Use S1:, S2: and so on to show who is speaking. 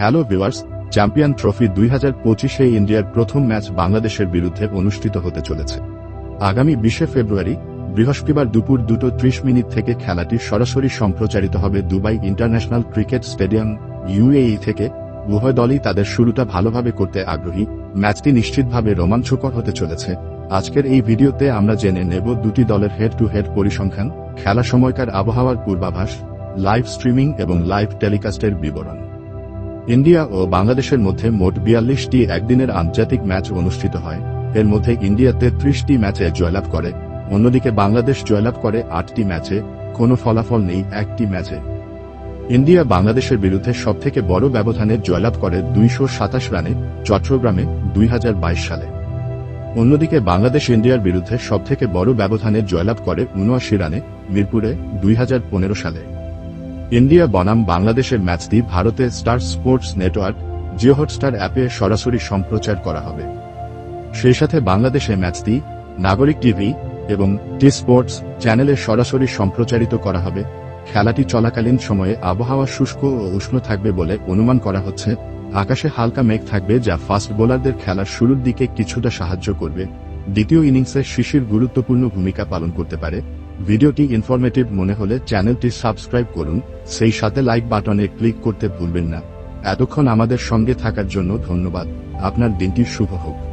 S1: Hello viewers champion trophy দুই হাজার পঁচিশে ইন্ডিয়ার প্রথম ম্যাচ বাংলাদেশের বিরুদ্ধে অনুষ্ঠিত হতে চলেছে। আগামী বিশে ফেব্রুয়ারি, বৃহস্পতিবার দুপুর দুটো ত্রিশ মিনিট থেকে খেলাটি সরাসরি সম্প্রচারিত হবে Dubai international cricket stadium UAE থেকে। উভয় দলই তাদের শুরুটা ভালোভাবে করতে আগ্রহী। ম্যাচটি নিশ্চিতভাবে রোমাঞ্চকর হতে চলেছে। আজকের এই ভিডিওতে আমরা জেনে নেব দুটি দলের হেড টু হেড পরিসংখ্যান, খেলা সময়কার আবহাওয়ার পূর্বাভাস লাইভ স্ট্রিমিং এবং লাইভ টেলিকাস্টের বিবরণ। ইন্ডিয়া ও বাংলাদেশের মধ্যে মোট বিয়াল্লিশটি একদিনের আন্তর্জাতিক ম্যাচ অনুষ্ঠিত হয়। এর মধ্যে ইন্ডিয়া তেত্রিশটি ম্যাচে জয়লাভ করে। অন্যদিকে বাংলাদেশ জয়লাভ করে আটটি ম্যাচে। কোনো ফলাফল নেই একটি ম্যাচে। ইন্ডিয়া বাংলাদেশের বিরুদ্ধে সবথেকে বড় ব্যবধানে জয়লাভ করে দুইশো সাতাশ রানে, চট্টগ্রামে দুই হাজার বাইশ সালে। অন্যদিকে বাংলাদেশ ইন্ডিয়ার বিরুদ্ধে সবথেকে বড় ব্যবধানে জয়লাভ করে উনআশি রানে, মিরপুরে দুই হাজার পনেরো সালে। ইন্ডিয়া বনাম বাংলাদেশের ম্যাচটি ভারতে Star Sports network Jio Hotstar অ্যাপে সরাসরি সম্প্রচার করা হবে। সেই সাথে বাংলাদেশে ম্যাচটি নাগরিক টিভি এবং টি স্পোর্টস চ্যানেলে সরাসরি সম্প্রচারিত করা হবে। খেলাটি চলাকালীন সময়ে আবহাওয়া শুষ্ক ও উষ্ণ থাকবে বলে অনুমান করা হচ্ছে। আকাশে হালকা মেঘ থাকবে যা ফাস্ট বোলারদের খেলার শুরুর দিকে কিছুটা সাহায্য করবে। দ্বিতীয় ইনিংসে শিশির গুরুত্বপূর্ণ ভূমিকা পালন করতে পারে। ভিডিওটি ইনফরমেটিভ মনে হলে চ্যানেলটি সাবস্ক্রাইব করুন। সেই সাথে লাইক বাটনে ক্লিক করতে ভুলবেন না। এতক্ষণ আমাদের সঙ্গে থাকার জন্য ধন্যবাদ। আপনার দিনটি শুভ হোক।